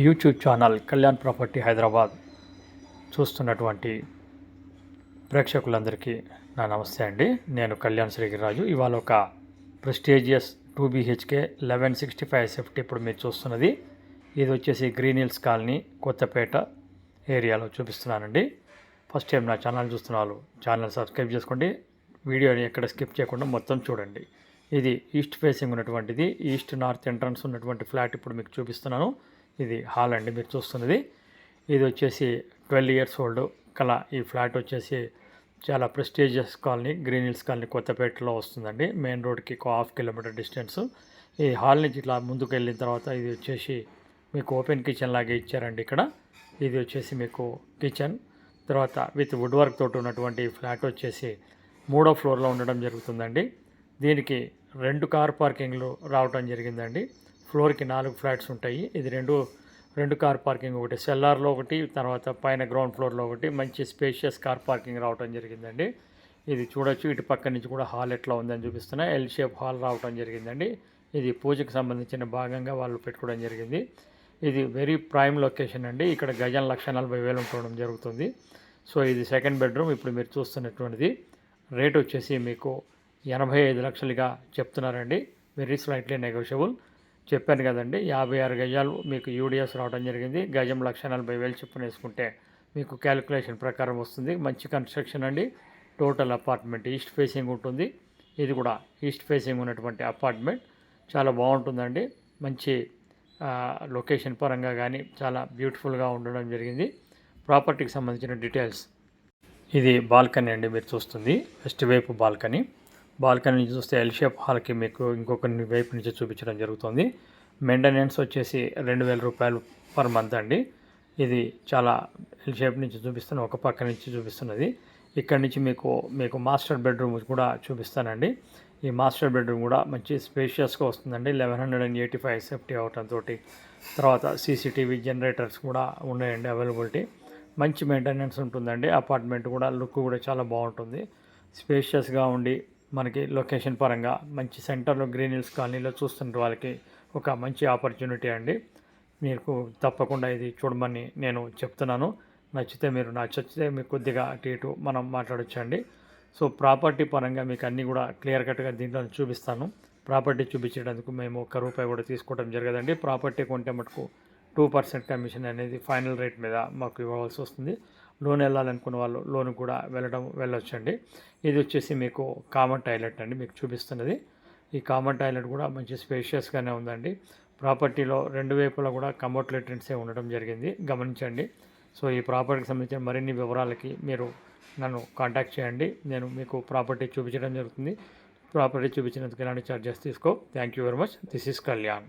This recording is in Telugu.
YouTube channel Kalyan property Hyderabad చూస్తున్నటువంటి ప్రేక్షకులందరికీ నా నమస్తే అండి. నేను కళ్యాణ్ శ్రీగిరిరాజు. ఇవాళ ఒక prestigious two BHK eleven sixty five SFT ఇప్పుడు మీరు చూస్తున్నది. ఇది వచ్చేసి గ్రీన్ హిల్స్ కాలనీ కొత్తపేట ఏరియాలో చూపిస్తున్నానండి. ఫస్ట్ టైం నా ఛానల్ చూస్తున్న వాళ్ళు ఛానల్ సబ్స్క్రైబ్ చేసుకోండి. వీడియోని ఎక్కడ స్కిప్ చేయకుండా మొత్తం చూడండి. ఇది ఈస్ట్ ఫేసింగ్ ఉన్నటువంటిది. ఈస్ట్ నార్త్ ఎంట్రన్స్ ఉన్నటువంటి ఫ్లాట్ ఇప్పుడు మీకు చూపిస్తున్నాను. ఇది హాల్ అండి మీరు చూస్తున్నది. ఇది వచ్చేసి ట్వెల్వ్ ఇయర్స్ ఓల్డ్ కల. ఈ ఫ్లాట్ వచ్చేసి చాలా prestigious colony green hills colony కొత్తపేటలో వస్తుందండి. మెయిన్ రోడ్కి ఒక హాఫ్ కిలోమీటర్ డిస్టెన్స్. ఈ హాల్ నుంచి ఇట్లా ముందుకు వెళ్ళిన తర్వాత ఇది వచ్చేసి మీకు ఓపెన్ కిచెన్ లాగే ఇచ్చారండి ఇక్కడ. ఇది వచ్చేసి మీకు కిచెన్. తర్వాత విత్ వుడ్ వర్క్ తోటి ఉన్నటువంటి ఫ్లాట్ వచ్చేసి మూడో ఫ్లోర్లో ఉండడం జరుగుతుందండి. దీనికి రెండు కార్ పార్కింగ్లు రావటం జరిగిందండి. ఫ్లోర్కి నాలుగు ఫ్లాట్స్ ఉంటాయి. ఇది రెండు రెండు కార్ పార్కింగ్ ఒకటి. సెల్లార్లో ఒకటి తర్వాత పైన గ్రౌండ్ ఫ్లోర్లో ఒకటి. మంచి స్పేషియస్ కార్ పార్కింగ్ రావటం జరిగిందండి. ఇది చూడొచ్చు. ఇటు పక్క నుంచి కూడా హాల్ ఎట్లా ఉందని చూపిస్తున్నా ఎల్ షేప్ హాల్ రావటం జరిగిందండి. ఇది పూజకు సంబంధించిన భాగంగా వాళ్ళు పెట్టుకోవడం జరిగింది. ఇది వెరీ ప్రైమ్ లొకేషన్ అండి. ఇక్కడ గజం లక్ష నలభై వేలు ఉండడం జరుగుతుంది. సో ఇది సెకండ్ బెడ్రూమ్. ఇప్పుడు మీరు చూస్తున్నటువంటిది. రేట్ వచ్చేసి మీకు ఎనభై ఐదు లక్షలుగా చెప్తున్నారండి. Very slightly negotiable. చెప్పాను కదండి యాభై ఆరు గజాలు మీకు యూడిఎస్ రావడం జరిగింది. గజం లక్ష నలభై వేలు చొప్పున వేసుకుంటే మీకు క్యాలిక్యులేషన్ ప్రకారం వస్తుంది. మంచి కన్స్ట్రక్షన్ అండి. టోటల్ అపార్ట్మెంట్ ఈస్ట్ ఫేసింగ్ ఉంటుంది. ఇది కూడా ఈస్ట్ ఫేసింగ్ ఉన్నటువంటి అపార్ట్మెంట్. చాలా బాగుంటుందండి. మంచి లొకేషన్ పరంగా కానీ చాలా బ్యూటిఫుల్గా ఉండడం జరిగింది. ప్రాపర్టీకి సంబంధించిన డీటెయిల్స్. ఇది బాల్కనీ అండి మీరు చూస్తుంది. వెస్ట్ వైపు బాల్కనీ. బాల్కనీ నుంచి చూస్తే ఎల్ షేప్ హాల్కి మీకు ఇంకొక వైపు నుంచి చూపించడం జరుగుతుంది. మెయింటెనెన్స్ వచ్చేసి రెండు వేల రూపాయలు పర్ మంత్ అండి. ఇది చాలా ఎల్ షేప్ నుంచి చూపిస్తున్న ఒక పక్క నుంచి చూపిస్తున్నది. ఇక్కడ నుంచి మీకు మీకు మాస్టర్ బెడ్రూమ్ కూడా చూపిస్తానండి. ఈ మాస్టర్ బెడ్రూమ్ కూడా మంచి స్పేషియస్గా వస్తుందండి. Eleven hundred and eighty five SFT అవటంతో తర్వాత సీసీటీవీ జనరేటర్స్ కూడా ఉన్నాయండి అవైలబిలిటీ మంచి మెయింటెనెన్స్ ఉంటుందండి. అపార్ట్మెంట్ కూడా లుక్ కూడా చాలా బాగుంటుంది. స్పేషియస్గా ఉండి మనకి లొకేషన్ పరంగా మంచి సెంటర్లో గ్రీన్ హిల్స్ కాలనీలో చూస్తున్న వాళ్ళకి ఒక మంచి ఆపర్చునిటీ అండి. మీకు తప్పకుండా ఇది చూడమని నేను చెప్తున్నాను. నచ్చితే మీరు నచ్చితే మీకు కొద్దిగా అటు ఇటు మనం మాట్లాడొచ్చండి. సో ప్రాపర్టీ పరంగా మీకు అన్నీ కూడా క్లియర్ కట్గా దీంట్లో చూపిస్తాను. ప్రాపర్టీ చూపించేటందుకు మేము ఒక్క రూపాయి కూడా తీసుకోవడం జరగదండి. ప్రాపర్టీ కొంటే మటుకు టూ పర్సెంట్ కమిషన్ అనేది ఫైనల్ రేట్ మీద మాకు ఇవ్వవలసి వస్తుంది. లోన్ వెళ్ళాలనుకున్న వాళ్ళు లోన్ కూడా వెళ్ళడం వెళ్ళొచ్చండి. ఇది వచ్చేసి మీకు కామన్ టాయిలెట్ అండి మీకు చూపిస్తున్నది. ఈ కామన్ టాయిలెట్ కూడా మంచి స్పేషియస్గానే ఉందండి. ప్రాపర్టీలో రెండు వైపులా కూడా కమోట్ లెట్రిన్సే ఉండడం జరిగింది. గమనించండి. సో ఈ ప్రాపర్టీకి సంబంధించిన మరిన్ని వివరాలకి మీరు నన్ను కాంటాక్ట్ చేయండి. నేను మీకు ప్రాపర్టీ చూపించడం జరుగుతుంది. ప్రాపర్టీ చూపించినందుకు ఎలాంటి ఛార్జెస్ తీసుకో. Thank you very much this is Kalyan